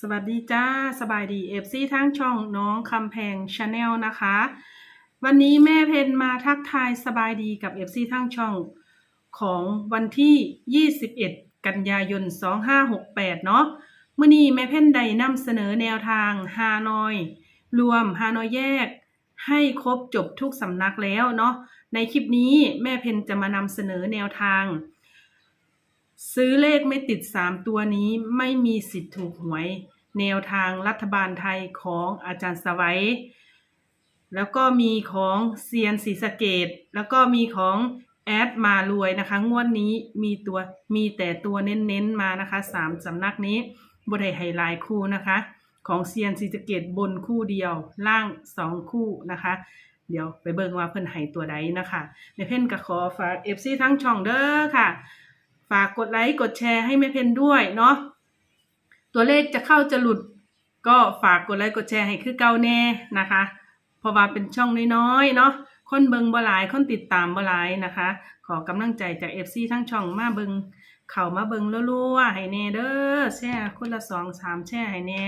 สวัสดีจ้า สบายดีเอฟซีทั้งช่องน้องคำแพงชาแนลนะคะ วันนี้แม่เพนมาทักทายสบายดีกับเอฟซีทั้งช่องของวันที่ 21 กันยายน 2568 เนาะเมื่อนี้แม่เพนได้นำเสนอแนวทางฮานอย รวมฮานอยแยก ให้ครบจบทุกสำนักแล้วเนาะในคลิปนี้แม่เพนจะมานำเสนอแนวทาง ซื้อเลขไม่ติด 3 ตัวนี้ไม่มีสิทธิ์ถูกหวย แนวทางรัฐบาลไทยของอาจารย์สวัย แล้วก็มีของเซียนศรีสะเกดแล้วก็มีของแอดมารวยนะคะ งวดนี้มีตัวมีแต่ตัวเน้นๆมานะคะสามสำนักนี้บไดไฮไลท์คู่นะคะ ของเซียนศรีสะเกดบนคู่เดียว ล่างสองคู่นะคะ เดี๋ยวไปเบิ่งว่าเพิ่นให้ตัวใดนะคะในเพ่นก็ขอฝากเอฟซีทั้งช่องเด้อค่ะ ฝากกดไลค์กดแชร์ให้แม่เพนด้วยเนาะตัวเลขจะเข้าจะหลุด ก็ฝากกดไลค์กดแชร์ให้คือเก่าแน่นะคะ เพราะว่าเป็นช่องน้อยๆเนาะคนเบิงบ่หลายคนติดตามบ่หลายนะคะ ขอกำลังใจจาก FC ทั้งช่องมาเบิงเข้ามาเบิงรัวๆให้แน่เด้อแชร์คนละสองสามแชร์ให้แน่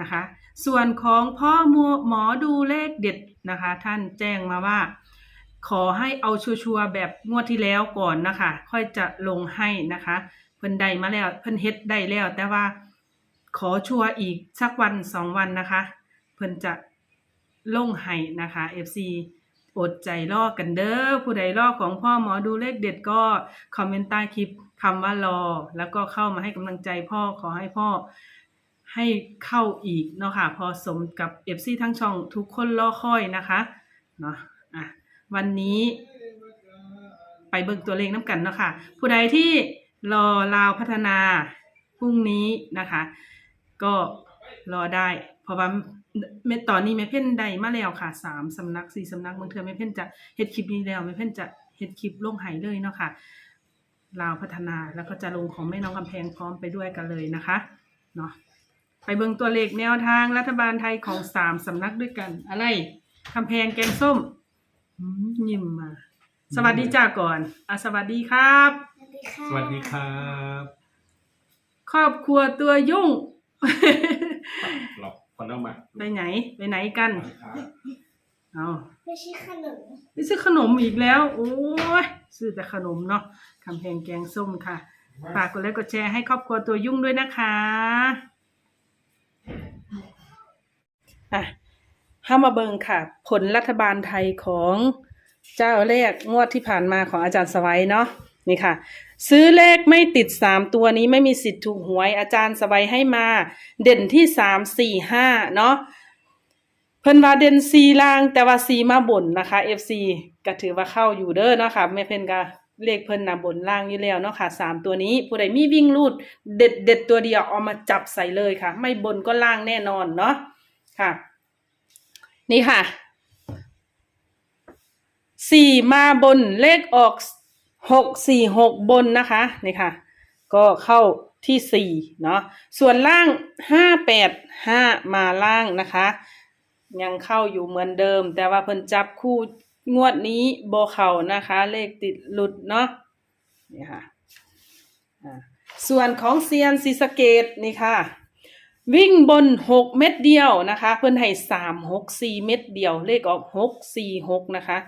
นะคะ ส่วนของพ่อหมอหมอดูเลขเด็ดนะคะ ท่านแจ้งมาว่า ขอให้เอาชัวร์แบบงวดที่แล้วก่อนนะคะ ค่อยจะลงให้นะคะ เพิ่นได้มาแล้วเพิ่นเฮ็ดได้แล้ว แต่ว่าขอชัวร์อีกสักวันสองวันนะคะ เพิ่นจะลงให้นะคะ FC อดใจรอกันเด้อผู้ใดรอของพ่อหมอดูเลขเด็ดก็คอมเมนต์ใต้คลิปคำว่ารอ แล้วก็เข้ามาให้กำลังใจพ่อขอให้พ่อให้เข้าอีกเนาะค่ะพอสมกับ FC ทั้งช่องทุกคนรอคอยนะคะเนาะ วันนี้ ไปเบิกตัวเลขน้ำกันเนาะค่ะ ผู้ใดที่รอลาวพัฒนาพรุ่งนี้นะคะ ก็รอได้ เพราะว่าเมตอนนี้แม่เพ่นได้มาแล้วค่ะสามสำนักสี่สำนักบางเทื่อแม่เพ่นจะเฮ็ดคลิปนี้แล้วแม่เพ่นจะเฮ็ดคลิปลงหายเลยเนาะค่ะลาวพัฒนาแล้วก็จะลงของแม่น้องกำแพงพร้อมไปด้วยกันเลยนะคะเนาะไปเบิ่งตัวเลขแนวทางรัฐบาลไทยของสามสำนักด้วยกัน อะไรกำแพงแกงส้ม อืมยิ้มมา สวัสดีจ้าก่อนอะสวัสดีครับ สวัสดีค่ะสวัสดีครับ ครอบครัวตัวยุ่ง หลอกคนเอามาไปไหน ไปไหนกันเอาไม่ใช่ขนมไปซื้อขนมอีกแล้ว โอ้ยซื้อแต่ขนมเนาะคำแพงแกงส้มค่ะ ฝากกดไลค์กดแชร์ให้ครอบครัวตัวยุ่งด้วยนะคะอะ ห้ามาเบิงค่ะ ผลรัฐบาลไทยของเจ้าแรกงวดที่ผ่านมาของอาจารย์สวัยเนาะนี่ค่ะ ซื้อเลขไม่ติดสามตัวนี้ไม่มีสิทธิ์ถูกหวยอาจารย์สวัยให้มา เด่นที่สามสี่ห้าเนาะเพิ่นว่าเด่นซีล่างแต่ว่าซีมาบนนะคะ FC ก็ถือว่าเข้าอยู่เด้อเนาะค่ะแม่เพิ่นก็เลขเพิ่นนะบนล่างอยู่แล้วเนาะค่ะสามตัวนี้ผู้ใดมีวิ่งรูดเด็ดเด็ดตัวเดียวเอามาจับใส่เลยค่ะ ไม่บนก็ล่างแน่นอนเนาะค่ะ นี่ค่ะสี่มาบนเลขออกหกสี่หกบนนะคะนี่ค่ะ ก็เข้าที่สี่เนาะส่วนล่างห้าแปดห้ามาล่างนะคะ ยังเข้าอยู่เหมือนเดิม แต่ว่าเพิ่นจับคู่งวดนี้โบเข่านะคะ เลขติดหลุดเนาะนี่ค่ะส่วนของเซียนซีสเกตนี่ค่ะ วิ่งบนหกเม็ดเดียวนะคะ เพิ่อนให้สามหกสี่เม็ดเดียว เลขออกหกสี่หกนะคะ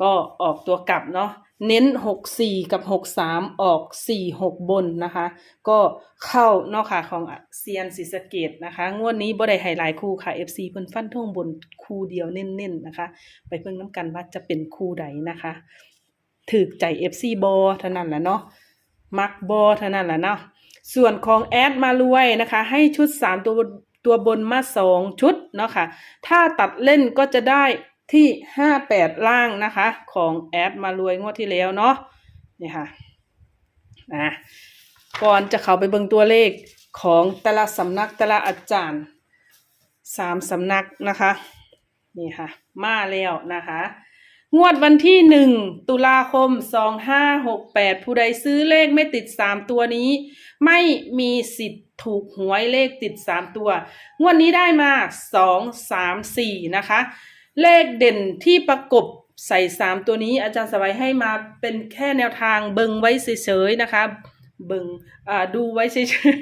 ก็ออกตัวกลับเนาะเน้นหกสี่กับหกสามออกสี่หกบนนะคะ ก็เข้าเนาะค่ะของเซียนศรีสเกตนะคะ งวดนี้บ่ได้ไฮไลท์คู่ค่ะ FC เพิ่นฟันท่งบนคู่เดียวเน้นๆนะคะ ไปเพิ่งน้ำกันว่าจะเป็นคู่ใดนะคะถือใจ FC บอเท่านั้นแหละเนาะมักบอเท่านั้นแหละเนาะ ส่วนของแอดมารวยนะคะ ให้ชุด 3 ตัวตัวบนมา 2 ชุดเนาะค่ะถ้าตัดเล่นก็จะได้ที่ 58 ล่างนะคะ ของแอดมารวยงวดที่แล้วเนาะนี่ค่ะนะก่อนจะเข้าไปเบิ่งตัวเลขของแต่ละสำนักแต่ละอาจารย์สามสำนักนะคะ นี่ค่ะ มาแล้วนะคะ งวดวันที่หนึ่งตุลาคมสองห้าหกแปดผู้ใดซื้อเลขไม่ติดสามตัวนี้ ไม่มีสิทธิ์ถูกหวยเลขติดสามตัว งวดนี้ได้มาสองสามสี่นะคะ เลขเด่นที่ประกบใส่สามตัวนี้อาจารย์สวัยให้มาเป็นแค่แนวทางเบิงไว้เฉยๆนะคะ เบิงอ่าดูไว้เฉย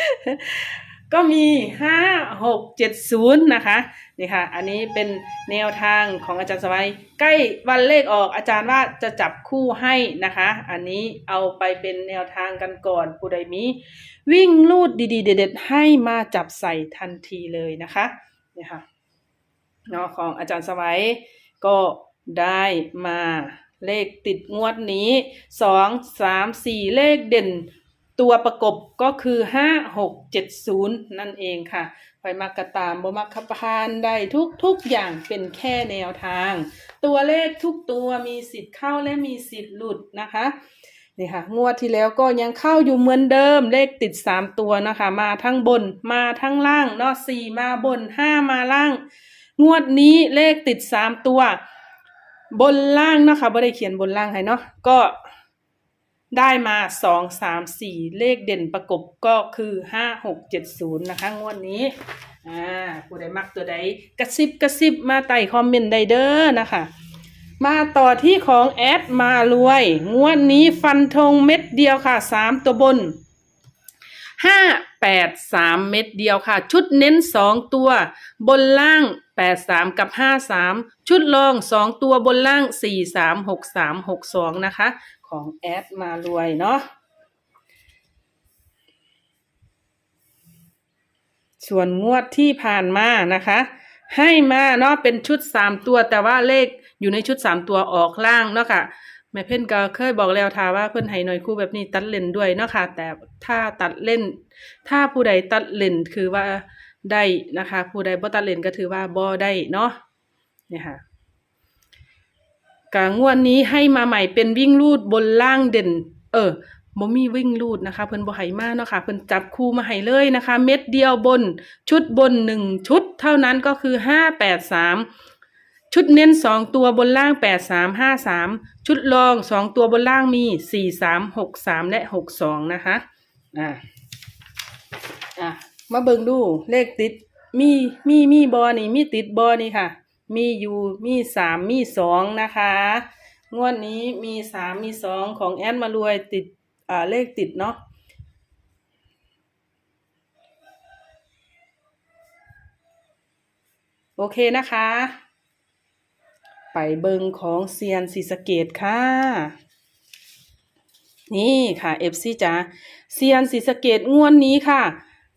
ๆ ก็มีห้าหกเจ็ดศูนย์นะคะนี่ค่ะ อันนี้เป็นแนวทางของอาจารย์สมัย ใกล้วันเลขออกอาจารย์ว่าจะจับคู่ให้นะคะ อันนี้เอาไปเป็นแนวทางกันก่อนผู้ใดมี วิ่งลูดดีๆ เด็ดๆให้มาจับใส่ทันทีเลยนะคะนี่ค่ะเนาะของอาจารย์สมัยก็ได้มาเลขติดงวดนี้สองสามสี่เลขเด่น ตัวประกบก็คือห้าหกเจ็ดศูนย์นั่นเองค่ะไปมักกะตามบมักขพานได้ทุกทุกอย่างเป็นแค่แนวทาง ตัวเลขทุกตัวมีสิทธิ์เข้าและมีสิทธิ์หลุดนะคะนี่ค่ะงวดที่แล้วก็ยังเข้าอยู่เหมือนเดิมเลขติดสามตัวนะคะ มาทั้งบนมาทั้งล่างเนาะสี่มาบนห้ามาล่าง งวดนี้เลขติดสามตัว บนล่างนะคะไม่ได้เขียนบนล่างให้เนาะก็ ได้มาสองสามสี่เลขเด่นประกบก็คือห้าหกเจ็ดศูนย์นะคะ งวดนี้อ่าผู้ใดมักตัวใดกระซิบกระซิบมาใต้คอมเมนต์ใดเด้อนะคะ มาต่อที่ของแอดมารวย งวดนี้ฟันธงเม็ดเดียวค่ะสามตัวบนห้าแปดสามเม็ดเดียวค่ะ ชุดเน้นสองตัว บนล่างแปดสามกับห้าสามชุดรองสองตัวบนล่างสี่สามหกสามหกสองนะคะ ของแอดมารวยเนาะส่วนงวดที่ผ่านมานะคะ ให้มาเนาะเป็นชุดสามตัวแต่ว่าเลขอยู่ในชุดสามตัวออกล่างเนาะค่ะแม่เพ่นก็เคยบอกแล้วทาว่าเพิ่อนให้หน่อยคู่แบบนี้ตัดเล่นด้วยเนาะค่ะแต่ถ้าตัดเล่น ถ้าผู้ใดตัดเล่นคือว่าได้นะคะ ผู้ใดบ่ตัดเล่นก็ถือว่าบ่ได้เนาะเนี่ยค่ะ กางวดนี้ให้มาใหม่เป็นวิ่งลูดบนล่างเด่น เออบ่มีวิ่งลูดนะคะ เพิ่นบ่ให้มาเนาะค่ะเพิ่นจับคู่มาให้เลยนะคะ เม็ดเดียวบน ชุดบนหนึ่งชุด เท่านั้นก็คือห้าแปดสามชุดเน้นสองตัวบนล่างแปดสามห้าสามชุดรองสองตัวบนล่างมีสี่สามหกสามและหกสองนะคะอ่าอะมาเบิ่งดูเลขติดมีมีมีบอนี่มีติดบอนี่ค่ะ มีอยู่มีสามมีสองนะคะ งวดนี้มีสามมีสองของแอดมารวยติดอ่าเลขติดเนาะโอเคนะคะ ไปเบิงของเซียนสีสเกตค่ะ นี่ค่ะเอฟซีจ๋าเซียนสีสเกตงวดนนี้ค่ะ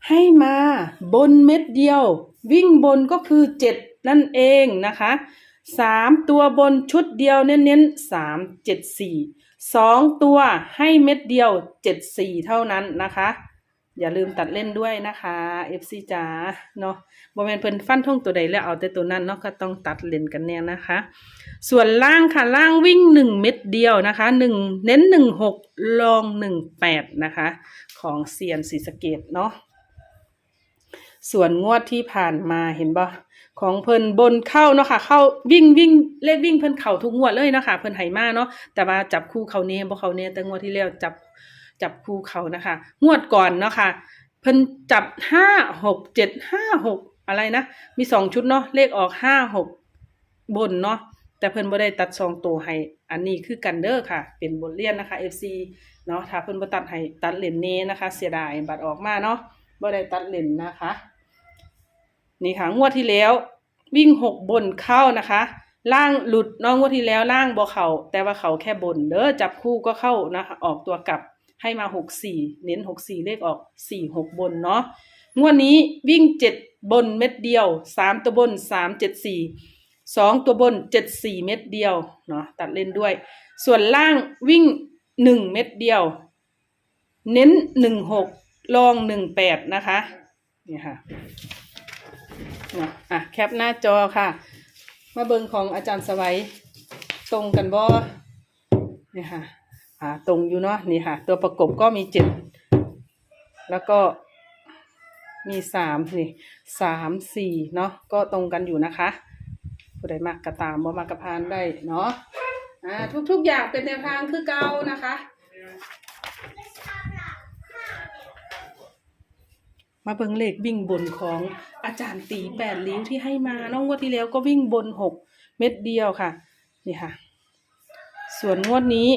ให้มาบนเม็ดเดียว วิ่งบนก็คือเจ็ด นั่นเองนะคะสามตัวบนชุดเดียวเน้นๆสามเจ็ดสี่สองตัวให้เม็ดเดียวเจ็ดสี่เท่านั้นนะคะ อย่าลืมตัดเล่นด้วยนะคะ FC จ๋าเนาะบ่แม่นเพิ่นฟันท่งตัวใดแล้วเอาแต่ตัวนั้นเนาะก็ต้องตัดเล่นกันแน่นะคะ ส่วนล่างค่ะล่างวิ่งหนึ่งเม็ดเดียวนะคะหนึ่งเน้นหนึ่งหกลองหนึ่งแปดนะคะ ของเซียนศรีสเกดเนาะส่วนงวดที่ผ่านมาเห็นบ่ ของเพิ่นบนเข้าเนาะค่ะ เข้าวิ่งวิ่งเลขวิ่งเพิ่นเข่าทุกงวดเลยเนาะค่ะเพิ่นไหมาเนาะแต่ว่าจับคู่เขาเน่บ่เขาเน่แต่งวดที่แล้วจับจับคู่เขานะคะ งวดก่อนเนาะค่ะเพิ่นจับห้าหกเจ็ดห้าหกอะไรนะมีสองชุดเนาะเลขออกห้าหกบนเนาะแต่เพิ่นบ่ได้ตัดสองตัวให้อันนี้คือกันเด้อค่ะ เป็นบทเรียนนะคะ FC เนาะถ้าเพิ่นบ่ตัดให้ตัดเลนเน่นะคะ เสียดายบัตรออกมาเนาะบ่ได้ตัดเลนนะคะ นี่ค่ะ งวดที่แล้ว วิ่งหกบนเข้านะคะ ล่างหลุดน้องงวดที่แล้วล่างบ่เข่าแต่ว่าเขาแค่บนเด้อจับคู่ก็เข้านะคะ ออกตัวกลับให้มาหกสี่เน้นหกสี่เลขออกสี่หกบนเนาะงวดนี้วิ่งเจ็ดบนเม็ดเดียวสามตัวบนสามเจ็ดสี่สองตัวบนเจ็ดสี่เม็ดเดียวเนาะตัดเล่นด้วย ส่วนล่างวิ่งหนึ่งเม็ดเดียว เน้นหนึ่งหกลองหนึ่งแปดนะคะนี่ค่ะ เนาะอะแคปหน้าจอค่ะ มาเบิงของอาจารย์สวัยตรงกันบ่เนี่ยค่ะอ่าตรงอยู่เนาะนี่ค่ะ ตัวประกบก็มีเจ็ดแล้วก็มีสามนี่สามสี่เนาะก็ตรงกันอยู่นะคะผู้ใดมากกระตามบ่มากระพานได้เนาะอ่าทุกๆอย่างเป็นแนวทางคือเก่านะคะ มาเบิ่งเลขวิ่งบนของอาจารย์ตีแปดลิ้วที่ให้มาน้องงวดที่แล้วก็วิ่งบนหกเม็ดเดียวค่ะ นี่ค่ะ ส่วนงวดนี้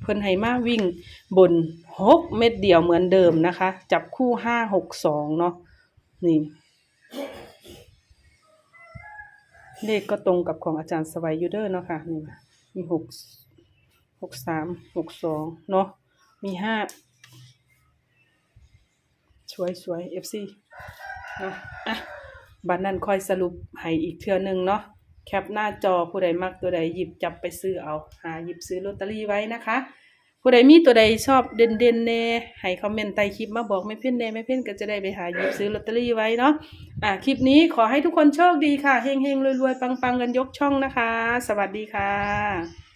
เพิ่นให้มาวิ่งบนหกเม็ดเดียวเหมือนเดิมนะคะ จับคู่ห้าหกสองเนาะนี่เลขก็ตรงกับของอาจารย์สวัยยูเดอร์เนาะค่ะนี่มีหกหกสามหกสองเนาะมีห้า วยสวยเอฟซีเนาะอะบัดนั้นคอยสรุปให้อีกเทื่อหนึ่งเนาะแคปหน้าจอผู้ใดมักตัวใดหยิบจับไปซื้อเอาหาหยิบซื้อลอตเตอรี่ไว้นะคะ ผู้ใดมีตัวใดชอบเด่นเด่นๆแน่ให้คอมเมนต์ใต้คลิปมาบอกไม่เพ่นแน่ไม่เพ่นก็จะได้ไปหาหยิบซื้อลอตเตอรี่ไว้เนาะอะคลิปนี้ขอให้ทุกคนโชคดีค่ะเฮงๆรวยๆปังๆกันยกช่องนะคะ สวัสดีค่ะ